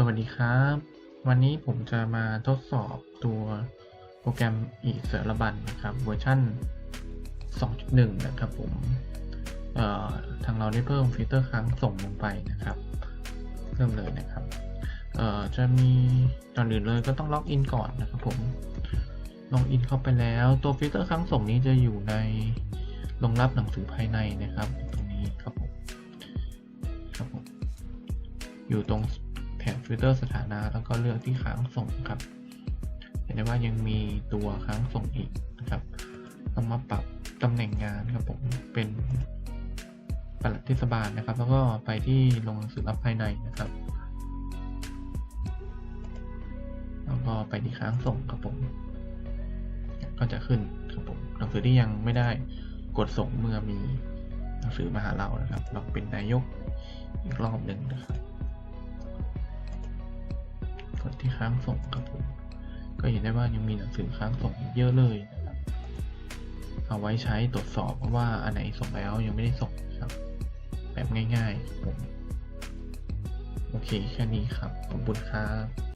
สวัสดีครับ วันนี้ผมจะมาทดสอบตัวโปรแกรมอีเสระบันนะครับเวอร์ชัน2.1 นะครับผมทางเราได้เพิ่มฟิลเตอร์ครั้งส่งลงไปนะครับ เริ่มเลยนะครับจะมีก่อนอื่นเลยก็ต้องล็อกอินก่อนนะครับผมล็อกอินเข้าไปแล้วตัวฟิลเตอร์ครั้งส่งนี้จะอยู่ในรองรับหนังสือภายในนะครับ ตรงนี้ครับผมครับผมอยู่ตรง ฟิลเตอร์สถานะแล้วก็เลือกที่ค้างส่งครับเห็นได้ว่ายังมีตัวค้างส่งอีกนะครับต้องมาปรับตำแหน่งงานครับผมเป็นปลัดเทศบาลนะครับ แล้วก็ไปที่ลงหนังสือรับภายในนะครับแล้วก็ไปที่ค้างส่งครับผมก็จะขึ้นครับผมหนังสือที่ยังไม่ได้กดส่งเมื่อมีหนังสือมาหาเรานะครับ เราเป็นนายกอีกรอบหนึ่งนะครับ ที่ค้างส่งครับผมก็เห็นได้ว่ายังมีหนังสือค้างส่งเยอะเลยนะครับ เอาไว้ใช้ตรวจสอบว่าอันไหนส่งแล้วยังไม่ได้ส่งครับ แบบง่ายๆครับผมโอเคแค่นี้ครับขอบคุณครับ